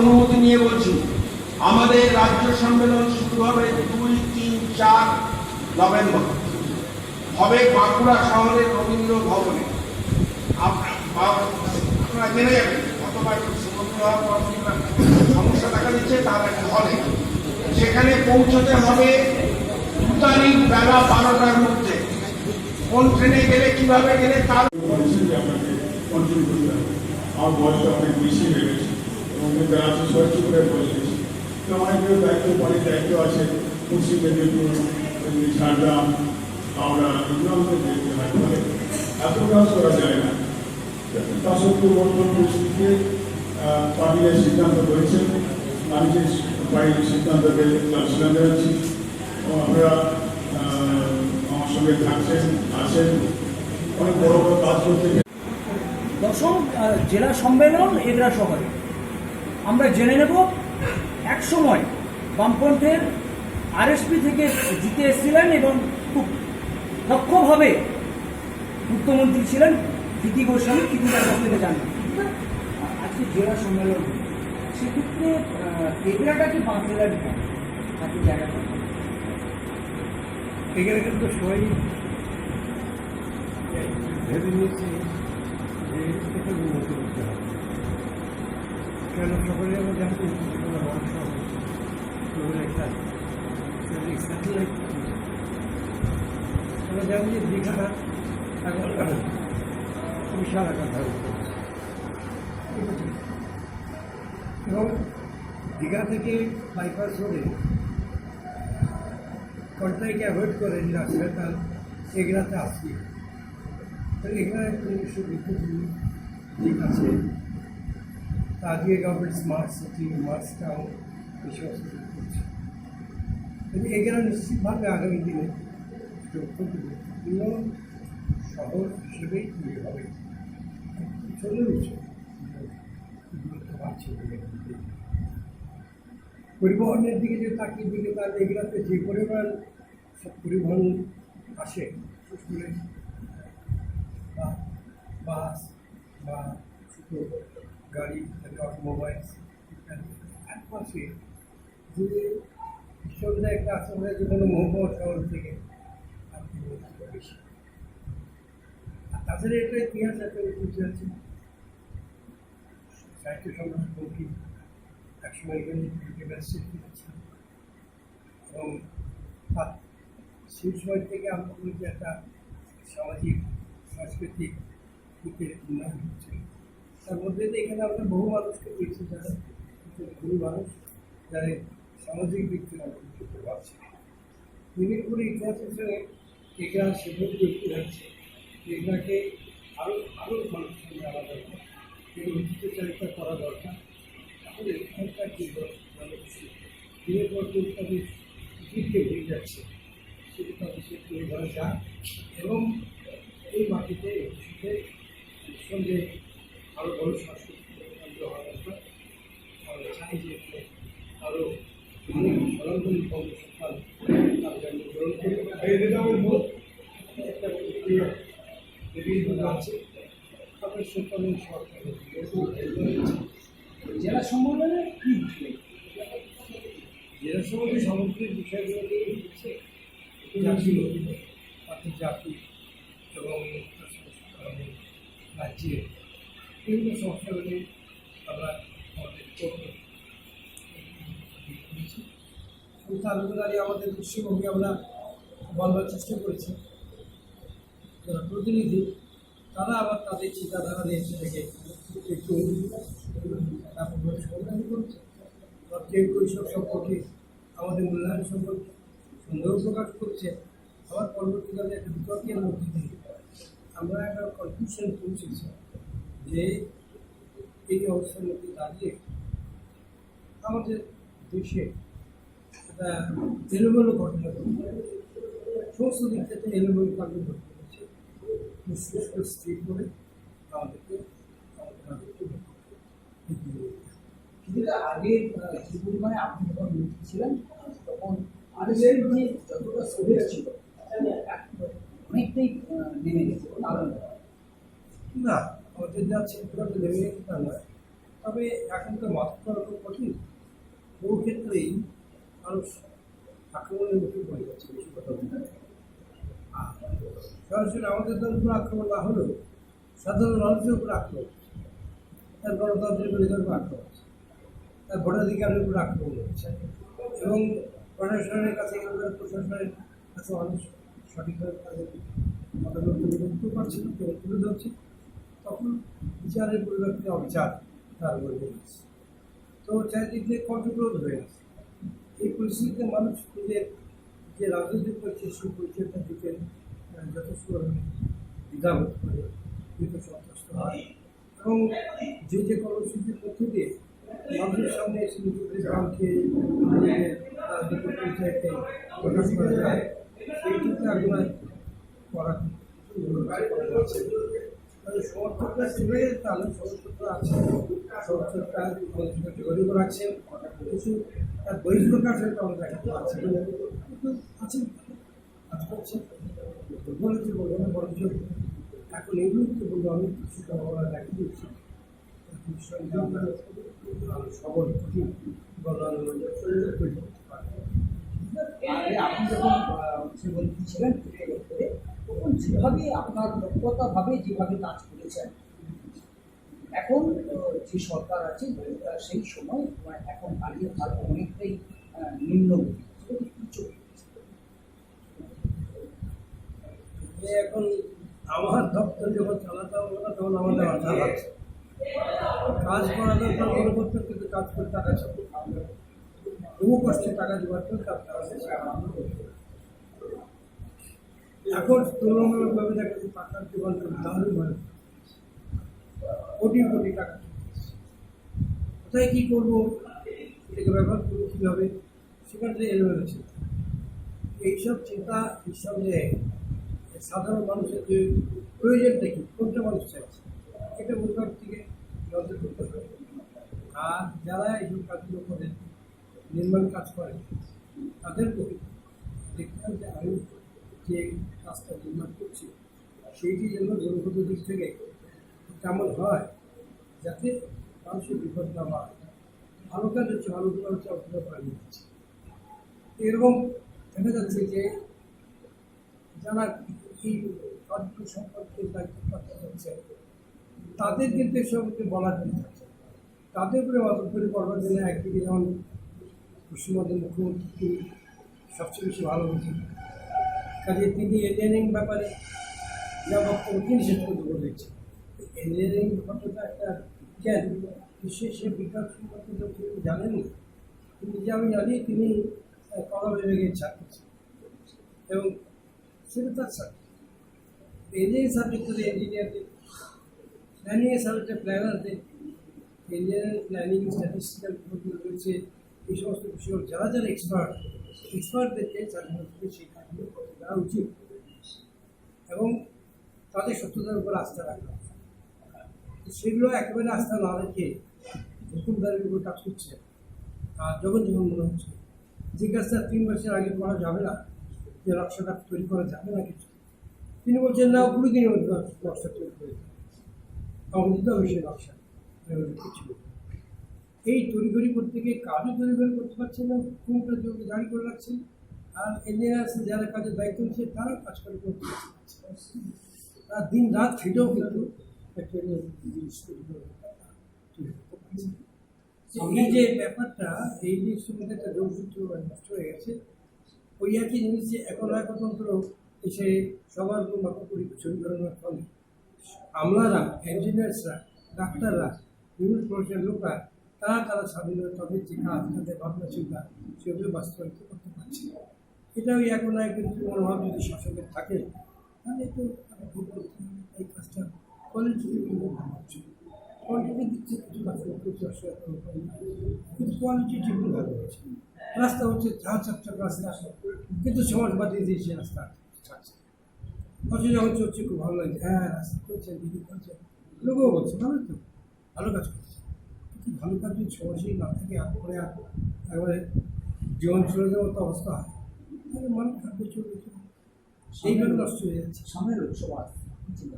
অনুমতি নিয়ে বলছি, আমাদের রাজ্য সম্মেলন শুরু হবে দুই, তিন, চার নভেম্বর। হবে বাঁকুড়া শহরের রবীন্দ্র ভবনে। আপ- আপনারা জেনে যাবেন গতবার সমস্যা দেখা দিচ্ছে, তার একটা হলে। সেখানে পৌঁছতে হবে দু তারিখ বেলা বারোটার মধ্যে। কোন ট্রেনে গেলে, কীভাবে গেলে তার আমার বয়সটা অনেক বেশি হয়ে এবং যারা আছে সহ্য করে গেছে তো দায়িত্ব, অনেক দায়িত্ব আছে। পশ্চিম মেদিনীপুর ঝাড়গ্রাম, হাওড়া, এগুলো আমাদের দেখতে এত কাজ করা যায় না। তা সত্ত্বেও বর্তমান পরিস্থিতিতে পার্টির সিদ্ধান্ত রয়েছে আমি যে পার্টির সিদ্ধান্তকে শ্রদ্ধা জানাচ্ছি আপনারা আমার সঙ্গে থাকছেন, আছেন। অনেক বড় বড় কাজ করতে দশম জেলা সম্মেলন এগরা শহরে। আমরা জেনে নেব এক সময় বামপন্থের আরএসপি থেকে জিতে এসেছিলেন এবং খুব দক্ষভাবে মুখ্যমন্ত্রী ছিলেন প্রীতি গোস্বামী প্রীতি কাছ থেকে জানেন আজকে জেলা সম্মেলন সেক্ষেত্রে আহ, এগরাটা কি পাঁচ জেলার বাকি জায়গাটা। এখানে কিন্তু সবাই ভেবে নিয়েছে যে উন্নতি করতে হবে। কেন সকলে আমরা জানি মানুষ হবে একটা স্যাটেলাইট আমরা জানি যে দীঘাটা এখন বিশাল আকার ধারণ করছে? এবং দীঘা থেকে বাইপাস রোডে কন্ট্রাইকে অ্যাভয়েড করে রাস্তাটা এগুলাতে আসি তো এগুলো একশো বিদ্যুৎ আছে আজকে government smart city smart town এসব করছে এগুলো নিশ্চিতভাবে আগামী দিনে অত্যন্ত শহর হিসেবেই তৈরি হবে চলে রয়েছে। পরিবহনের দিকে যে তাকিয়ে দিকে তার এগুলাতে যে পরিমাণ সব পরিবহন আসে, স্কুলে, বা বাস, বা ছোটো গাড়ি অটোমোবাইলস এক পাশে যে বিশ্ববিদ্যালয় একটা আছে আমরা যে কোনো মোহাম্মদ শহর থেকে আপনি বেশি আর তাছাড়া এটা ইতিহাস একটা ঐতিহ্য আছে। সাহিত্য সংগ্রহ বঙ্কিম একসময় এখানে ইউনিভার্সিটি ছিল এবং সেই সময় থেকে আমরা বলছি একটা সামাজিক, সাংস্কৃতিক উন্নয়ন হচ্ছে তার মধ্যে এখানে আমরা বহু মানুষকে পেয়েছি যারা বহু মানুষ যারা সামাজিক দিক থেকে আমরা পারছি মিনিপুরের ইতিহাসের সঙ্গে এগুলা সেভাবে যুক্ত হচ্ছে এগুলাকে আরও আরও মানুষের সঙ্গে আনা দরকার এগুলো ঐতিহ্যচারিতা করা দরকার। তাহলে এখানকার যে দিনের পর দিন তাদের দিকে হয়ে যাচ্ছে। সেটা তাদের সে তৈরি করা যায় এবং এই মাটিতে সঙ্গে আরও বড় সাংস্কৃতিক কেন্দ্র হওয়া দরকার আমরা চাই যে আরও অনেক কর্মসংস্থান তাদের আমরা গ্রহণ বিভিন্ন আছে। তাদের সরকার জেলা সম্মেলনে কি জেলা সমিতি সামগ্রিক বিষয়গুলো জাতি অর্থাৎ জাতি এবং তার রাজ্যের বিভিন্ন সমস্যাগুলি আমরা আমাদের আমাদের দৃষ্টিভঙ্গি আমরা বলবার চেষ্টা করেছি। যারা প্রতিনিধি, তারা আবার তাদের চিন্তাধারা নিয়ে সেটাকে আপনার সমাধান করছে সম্পর্কে, আমাদের মূল্যায়ন সম্পর্কে সন্দেহ প্রকাশ করছে। আবার পরবর্তীকালে একটা বিতর্কের মধ্যে আমরা একটা কনফিউশন পৌঁছেছি। যে এই অবস্থার মধ্যে দাঁড়িয়ে আমাদের দেশে একটা এলোমেলো ঘটনা ঘটছে। সমস্ত দিক থেকে এলোমেলো কাণ্ড ঘটতে হচ্ছে সুস্থ স্থির করে আমাদেরকে। কিছুটা আগে যে পরিমাণে আপনি যখন মন্ত্রী ছিলেন, তখন আরএসএর যে যতটা সোভিয়েত ছিল অনেকটাই নেমে গেছে না আমাদের যা ছিদ্রটা নেমে তা নয়। তবে এখন তো মাথা করা খুব কঠিন। বহু ক্ষেত্রেই মানুষ আক্রমণের মুখে পড়ে যাচ্ছে, বেশি কথা বলতে সরাসরি আমাদের দলের উপর আক্রমণ না হলেও সাধারণ মানুষের উপর আক্রমণ। তার গণতান্ত্রিক অধিকার উপর আক্রমণ হচ্ছে তার ভোটাধিকারের উপর আক্রমণ হচ্ছে। এবং প্রশাসনের কাছে প্রশাসনের কাছে মানুষ সঠিকভাবে তাদের মতামত তুলে পারছে না তুলে ধরছে। তখন বিচারের পরিবর্তে অবিচার তার উপর আসছে। তো চারিদিক দিয়ে কন্ট্রোল হয়ে আসছে এই পরিস্থিতিতে মানুষ নিজের যে রাজনৈতিক পরিচয় সেই পরিচয়টা দিতে আহ, যথেষ্ট করে দ্বিধ সন্তুষ্ট হয় এবং যে যে কর্মসূচির মধ্যে দিয়ে মানুষের সামনে এসে নিজেদের গ্রামকে রাজনৈতিক পরিচয়কে প্রকাশ করা যায় সেইটিতে আগ্রহ করা চলে গেছে তাহলে সমর্থকরা আছে সমর্থকরা মানুষকে যোগাযোগ রাখছেন কিছু তার বহিষ্প্রকাশ হয়তো আমরা দেখতে পাচ্ছি না। কিন্তু কাজ করছে বলেছে বলব না বরঞ্চ এখন মুহূর্তে বলব আমি কিছু সম্ভাবনা দেখা দিচ্ছি সবল কঠিন গণ করতে পারবে আপনি যখন ছিলেন যেভাবে আপনার দক্ষতাভাবে যেভাবে কাজ করেছেন, এখন যে সরকার আছে সেই সময় এখন দাঁড়িয়ে তার অনেকটাই? যে এখন আমার দপ্তর যখন চালাতে হবে না, তখন আমাদের আশা আছে কাজ করা দরকার মনে কিন্তু কাজ করে টাকা ছিল বহু কষ্টে টাকা জোগাড় করে করা হয়েছে। এখন তুলনামূলকভাবে দেখা যাচ্ছে টাকার জীবন দারুণ ভালো কোটি কোটি টাকা। কোথায় কী করব? এটাকে ব্যবহার করব কীভাবে? সেখান এলোমেলো ছিল। এইসব চিন্তা নিঃসন্দেহে সাধারণ মানুষের যে প্রয়োজনটা কি? কোনটা মানুষ চাইছে এটা উদ্যোগ থেকে নজর করতে হবে। আর যারা এইসব কাজগুলো করেন, নির্মাণ কাজ করেন তাদেরকে দেখতে হবে যে আমি যে কাজটা নির্মাণ করছি সেইটি যেন জনগত দিক থেকে কেমন হয়, যাতে মানুষের বিপদ না হয় ভালো কাজ হচ্ছে ভালো কাজ হচ্ছে অল্প পাঠিয়ে দিচ্ছে এরকম দেখা যাচ্ছে যে যারা এই কাজগুলো সম্পর্কে দায়িত্বপ্রাপ্ত হচ্ছে তাদের কিন্তু এসবকে বলার কিছু আছে তাদের উপরে করে করবার জন্য একদিকে যেমন পশ্চিমবঙ্গের মুখ্যমন্ত্রী সবচেয়ে বেশি ভালো বলছেন কাজে তিনি ইঞ্জিনিয়ারিং ব্যাপারে যা বক্তব্য তিনি শেষ করতে বলেছেন। ইঞ্জিনিয়ারিং ব্যাপারটা একটা জ্ঞান বিশ্বের সে বিজ্ঞান সম্পর্কে তো তিনি জানেন না। কিন্তু যে আমি জানি তিনি কলা বিভাগের ছাত্র এবং সেটা তার সাবজেক্ট ইঞ্জিনিয়ারিং সাবজেক্টে ইঞ্জিনিয়ারদের প্ল্যানিংয়ের সাবজেক্টে প্ল্যানারদের ইঞ্জিনিয়ারিং প্ল্যানিং স্ট্যাটিস্টিক্যাল রয়েছে, এই সমস্ত বিষয়, যারা যারা এক্সপার্ট এক্সপার্টদেরকে ছাত্রছাত্রীদের সেই করতে দেওয়া উচিত এবং তাদের সত্যতার উপর আস্থা রাখা। সেগুলো একেবারে আস্থা না রেখে হুকুমদারের উপর কাজ করছে আর যখন যখন মনে হচ্ছে যে কাজটা তিন মাসের আগে করা যাবে না যে নকশাটা তৈরি করা যাবে না কিছু তিনি বলছেন, না কুড়ি দিনের মধ্যে নকশা তৈরি করে দিতে হবে সেই নকশা আমি কিছু। এই তড়িঘড়ি করতে গিয়ে কাজও তড়িঘড়ি করতে পারছে না কোনটা জমি জারি করে রাখছেন আর ইঞ্জিনিয়ার্স যারা কাজের দায়িত্ব নিচ্ছে তারাও কাজ করে করতে পারছে তারা দিন রাত খেটেও কিন্তু তৈরি তৈরি। এই যে ব্যাপারটা, এই জিনিসের মধ্যে একটা যোগসূত্র নষ্ট হয়ে গেছে, ওই একই জিনিস যে এখন একতন্ত্র এসে সবার লক্ষ্য করি ছবি ধরানোর ফলে আমলারা ইঞ্জিনিয়ার্সরা ডাক্তাররা বিভিন্ন প্রফেশনের লোকরা তারা তারা স্বাধীনতা তাদের যে কাজ তাদের ভাবনা চিন্তা সেগুলো বাস্তবায়িত করতে পারছে না। এটা ওই এখন আর কিন্তু মনোভাব যদি শাসকের থাকে, তাহলে তো ভোগ করতে। এই কাজটা কোয়ালিটি ভালো হচ্ছে কোয়ালিটির থেকে কিছু অসুবিধা নেই। কিন্তু কোয়ালিটি ঠিকই ভালো হচ্ছে রাস্তা হচ্ছে ঝাঁ চাপচাপ রাস্তা, কিন্তু সমাজবাদী দিয়েছে রাস্তা ছাড়ছে অথচ যখন চলছে, খুব ভালো লাগছে হ্যাঁ রাস্তা করছে দিদি করছে লোকও বলছে, ভালো তো, ভালো কাজ কাজ যদি সমাজই না থাকে করে একবারে জীবন চলে যাওয়ার মতো অবস্থা হয়। তাহলে মানুষ চলবে চলবে। সেইভাবে নষ্ট হয়ে যাচ্ছে। সামনে লোকসভা চিন্তা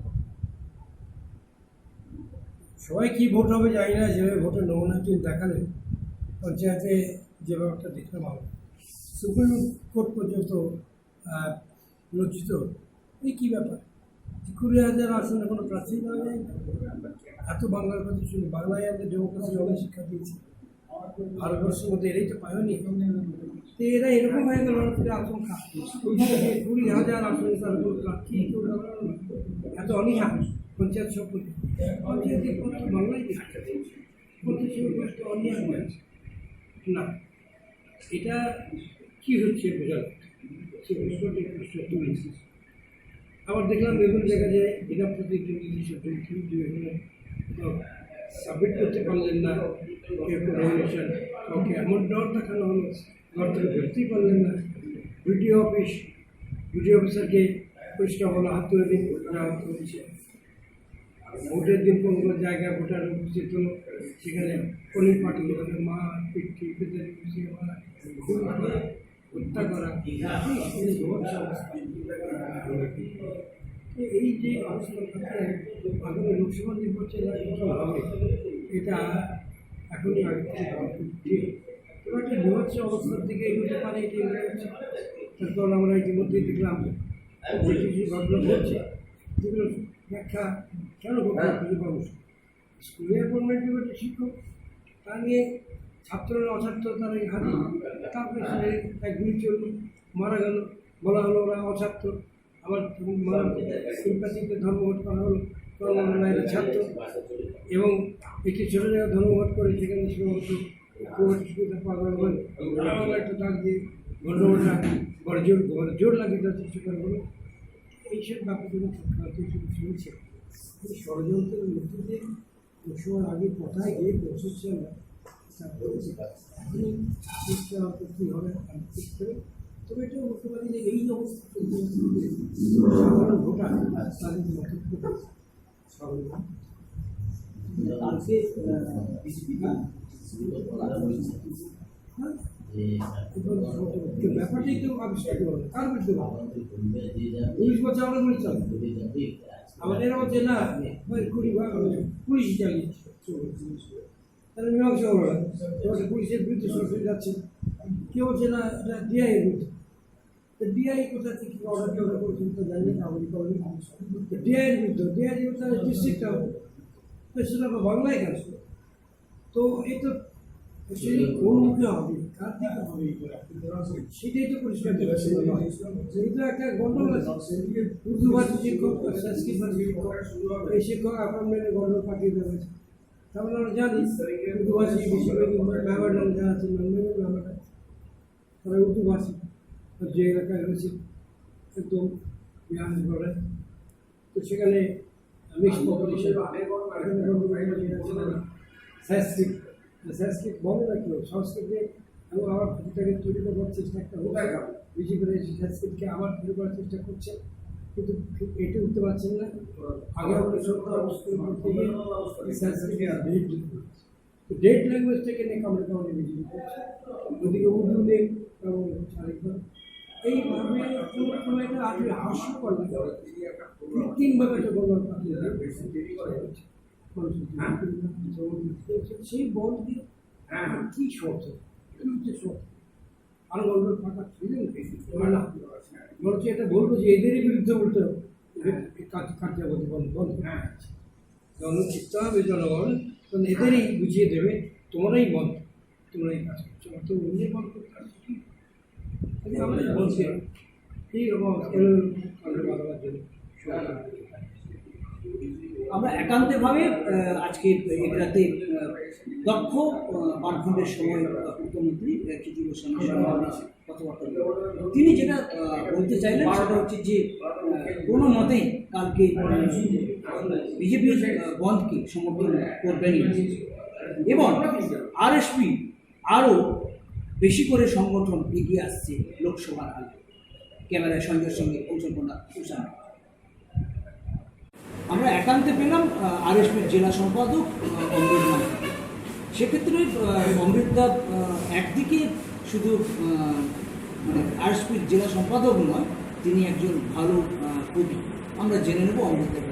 সবাই কি ভোট হবে জানি না যেভাবে ভোটের নমুনা কিন্তু দেখালেন পঞ্চায়েতে যে ব্যাপারটা দেখলাম আমরা সুপ্রিম কোর্ট পর্যন্ত লজ্জিত। এই কী ব্যাপার? কুড়ি হাজার আসনে কোনো প্রার্থী পাওয়া যায় না। এত বাংলার কথা শুনি বাংলায় আমাদের ডেমোক্রেসি অনেক শিক্ষা দিয়েছে। ভারতবর্ষের মধ্যে এরাই তো পায়নি তো এরা এরকম হয়ে গেল আশঙ্কা। কুড়ি হাজার না। এত অনীহা পঞ্চায়েত সভাপতি। পঞ্চায়েতে বাংলায় পঞ্চায়েত অনীহা না, এটা কি হচ্ছে বোঝাল সে প্রশ্নটি প্রশ্ন আবার দেখলাম বিভিন্ন জায়গায় যে বিনা প্রতিদ্বন্দ্বী সব বিভিন্ন সাবমিট করতে পারলেন না রেগুলেশন কাউকে এমন ডর দেখানো হলো ঘর থেকে বেরোতেই পারলেন না। বিডিও অফিস বিডিও অফিসারকে পরিষ্কার হলো হাত তুলে দিন ওরা করেছে ভোটের দিন কোন কোন জায়গায় ভোটার উপস্থিত হলো, সেখানে পোলিং পার্টি লোকের মা পিঠি করা, হত্যা করা এই যে অবস্থার ক্ষেত্রে আগামী লোকসভা নির্বাচনে হবে এটা। তো একটা বিভৎস অবস্থার দিকে এগোতে পারে এটি হচ্ছে তারপর আমরা ইতিমধ্যেই দেখলাম যে কিছু ঘটনা ঘটছে যেগুলো ব্যাখ্যা কেন ঘটনা খুঁজে পাবো স্কুলে অ্যাপয়েন্টমেন্ট একটা শিক্ষক তা নিয়ে ছাত্ররা অছাত্র তারা হারি তারপরে সে এক গুলি চলল মারা গেল বলা হলো ওরা অছাত্র। আবার মারা সিম্পাথিতে ধর্মঘট করা হলো কর্মনায়ের ছাত্র এবং একটি ছোটো জায়গায় ধর্মঘট করে সেখানে সমস্ত একটা ডাক দিয়ে ঘটনাটা বড় জোর বড় জোর লাগিয়ে দেওয়ার চেষ্টা করা হলো এইসব শুনছে। ষড়যন্ত্রের মধ্যে দিয়ে আগে কোথায় গিয়ে আমরা তা বলছি। এখনই কী হবে, আমি ঠিক করে তবে এটাও হ্যাঁ ব্যাপারটাই কেউ আবিষ্কার করবে কার বিরুদ্ধে? পুলিশ আমাদের বলছে না কুড়ি ভাগ পুলিশ চালিয়েছে তাহলে মীমাংসা হলো না পুলিশের বিরুদ্ধে সরাসরি যাচ্ছে কেউ এটা ডিআই বিরুদ্ধে ডিআই কোথা থেকে অর্ডার করেছেন তো জানি না আমাদের করেনি ডিআই বিরুদ্ধে ডিআই বিরুদ্ধে ডিস্ট্রিক্টটা তো সেটা বাংলায় কেন তো এই তো কোন মুখে হবে, কার দিকে হবে? সেটাই তো পরিষ্কার এটা একটা গন্ডগোল আছে। উর্দু ভাষী শিক্ষক সংস্কৃত ভাষী শিক্ষক, এই শিক্ষক অ্যাপয়েন্টমেন্টে গন্ডগোল পাঠিয়ে দেওয়া হয়েছে তারপরে আমরা জানি, উর্দু ভাষী বেশিরভাগই ব্যাপারটা যা আছে ব্যাপারটা তারা উর্দু ভাষী আর যে এলাকায় রয়েছে একদম বিহার তো সেখানে মিক্স পপুলেশন সংস্কৃত সংস্কৃত বলে না কেউ সংস্কৃতে এবং আবার ভাষাটাকে তৈরি করবার চেষ্টা একটা হচ্ছে। বিজেপি সংস্কৃতকে আবার তৈরি করার চেষ্টা করছে কিন্তু এটি উঠতে পারছেন না। আগে আমরা গিয়ে সংস্কৃতকে ডেট ল্যাঙ্গুয়েজটাকে নিয়ে কামড়ে কামড়ে বিজেপি করছে ওদিকে উর্দু নেই এবং আরেকবার এইভাবে কোনো একটা আগে হাস্যকর লাগে কৃত্রিমভাবে একটা পাঠিয়ে সেই বল দিয়ে কি শর্ত আরও গল্পের ফাঁকা ছিলেন না বলছি এটা বলব যে এদেরই বিরুদ্ধে উল্টো কাজ কার্যাবধি বন্ধ বন্ধ জন চিত্ত হবে জনগণ তখন এদেরই বুঝিয়ে দেবে তোমরাই বন্ধ তোমরাই কাজ করছ। অত অন্যের বন্ধ করতে আসছো কি? তাহলে আমাদের বলছি এই রকম জন্য আমরা একান্তভাবে আজকে এটাতে দক্ষ আহ, সময় মুখ্যমন্ত্রী গোস্বামীর সঙ্গে কথাবার্তা তিনি যেটা বলতে চাইলেন সেটা হচ্ছে যে কোনো মতেই কালকে বিজেপির বন্ধকে সমর্থন করবেন এবং আরএসপি আরও বেশি করে সংগঠন এগিয়ে আসছে লোকসভার আগে। ক্যামেরায় সঙ্গে সঙ্গে কৌশলকোনা সুশান্ত। আমরা একান্তে পেলাম আরএসপির জেলা সম্পাদক অমৃত। সেক্ষেত্রে আহ, অমৃতদা একদিকে শুধু মানে আরএসপির জেলা সম্পাদক নয় তিনি একজন ভালো কবি। আমরা জেনে নেব অমৃতদা ব্যাপারে অমৃতদা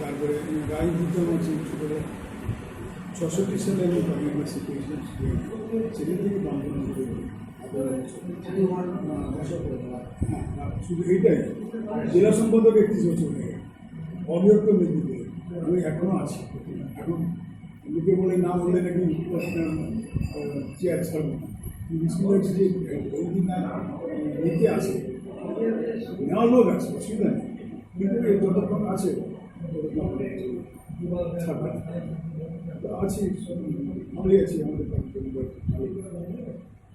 তারপরে রাজনীতিতে আছে ছোটো ছষট্টি সালে আমি বাংলা শিখেছিলাম সেখান থেকে বাংলা শুধু করে এইটাই। জেলা সম্পাদক একত্রিশ বছর হয়ে গেছে অবিভক্ত মেদিনীপুরে আমি এখনও আছি। এখন লোকে বলে না বললে নাকি চেয়ার ছাড়বো যে নিতে আসে নেওয়ার লোক আছে, অসুবিধা নেই। কিন্তু যতক্ষণ আছে তো আছি ভালোই আছি আমাদের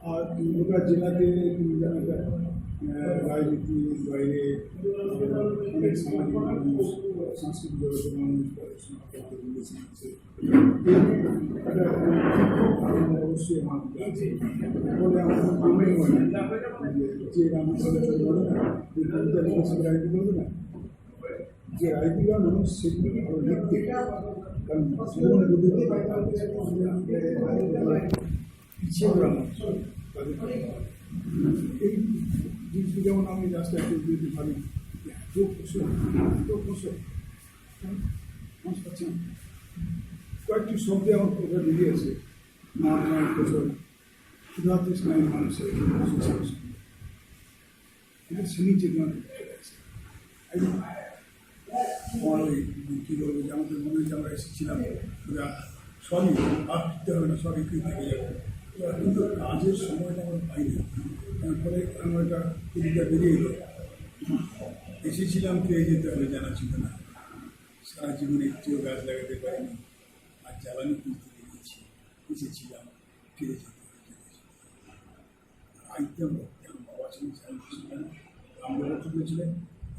আর গোটা জেলাতে জানো যে, রাজনীতি বাইরে অনেক সামাজিক মানুষ সাংস্কৃতিক জগতের মানুষ অবশ্যই আমার। বলে আমার মনে হয় যে- রামচন্দ্র রাজনীতি বলবে না যে রাজনীতিরা মানুষ সেগুলো ভালো লিখতে কারণ জীবন বুদ্ধিতে পিছিয়ে পড়া মানুষ তাদের এই জিনিসটা যেমন আমি জাস্ট একটু যদি ভাবি যে এত ফসল এত ফসল মানুষ পাচ্ছে না কয়েকটি শব্দে আমার কথা বেরিয়েছে না নয় ফসল শুধুমাত্র স্নায়ু মানুষের এটা শ্রেণি চেতনা চলে আসে এই আমার ওই কী বলব যে আমাদের মনে যে আমরা এসেছিলাম, ওরা সবই আর ফিরতে হবে না, সবই ফিরে থেকে যাবে। কিন্তু কাজের সময়টা আমার পাইনি। তারপরে আমার একটা কবিতা বেরিয়ে এলো। এসেছিলাম পেয়ে যেতে হবে জানা ছিল না। সারা জীবনে একটিও গাছ লাগাতে পারিনি। আর জ্বালানি কিনতে বেরিয়েছি, এসেছিলাম ফিরে যেতে হবে আমার বাবা ছিলেন আমরা ছোটো ছিলেন,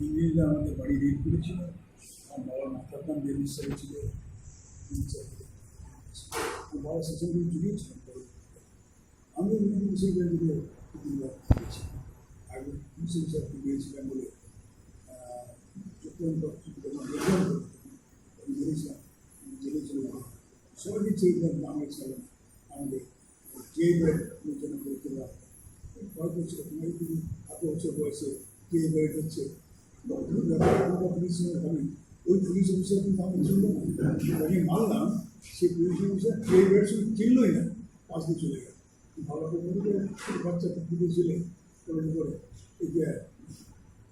ইংরেজরা আমাদের বাড়ি রেড করেছিল। আমার বাবার মাথার নাম বেবিস সাহেব ছিল আমার বাবা সেসব জুড়িয়েছিলেন আমি ইংরেজি বিশ্ববিদ্যালয়ে গিয়েছি আগে মুসলিম সাহেবকে গিয়েছিলাম বলে চট্টগ্রাম গিয়েছিলাম জেলে চলে যাওয়া সবাইকে চেয়েছিলাম বাংলা ছিল না আমাদের যে আলোচনা করতে পারব কয়েক বছর তোমার তুমি এত বছর বয়সে কে বেড হচ্ছে পুলিশ হবে ওই পুলিশ অফিসার কিন্তু আমি চিনল না মানলাম সেই পুলিশ অফিসার কে বেড শুধু চিনলই না পাশ দিয়ে চলে গেল ভালো করে বাচ্চা পুলিশ ছিল করে করে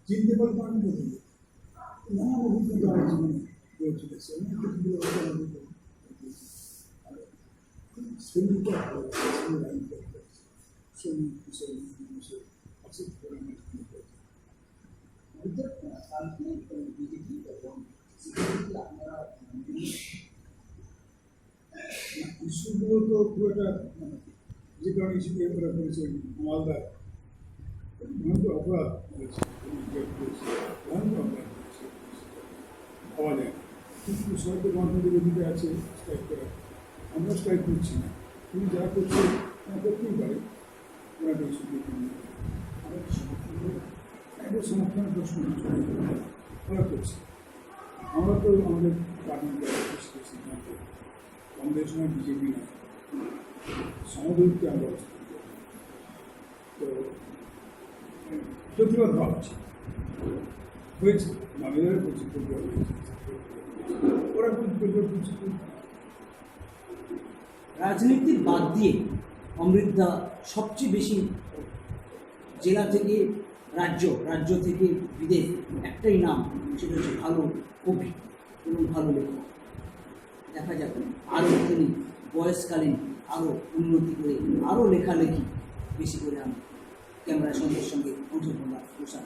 চিনতে পারব আমি বলি নানা অভিজ্ঞতা আমার জীবনে হয়ে চলেছে ভালো। শ্রমিক বিষয় বিষয় আছে ইস্যুগুলো তো খুব একটা মানে, যে কারণে ইস্যু নিয়ে করা করেছে মালদা ভয়ঙ্কর অপরাধ করেছে ভয়ঙ্কর অপরাধ করেছে। পাওয়া যায়। কিন্তু সরকার গণতন্ত্রের অধিকার আছে স্ট্রাইক করা। আমরা স্ট্রাইক করছি না। তুমি যা করছ তারা করতেই পারে। সুযোগ আমরা সমর্থন প্রশ্ন ওরা করছে। আমরা তো আমাদের পার্টির সিদ্ধান্ত। আমাদের সময় বিজেপি না। আমরা। তো প্রতিবাদ ওরকম পেপার কিছু বাদ দিয়ে অমৃতা সবচেয়ে বেশি জেলা থেকে রাজ্য রাজ্য থেকে বিদেশ একটাই নাম, সেটা হচ্ছে ভালো কবি এবং ভালো লেখক। দেখা যাক, আরও তিনি বয়সকালীন আরও উন্নতি করে আরও লেখালেখি বেশি করে আমি ক্যামেরার সঙ্গে সঙ্গে অংশগ্রহণ প্রসার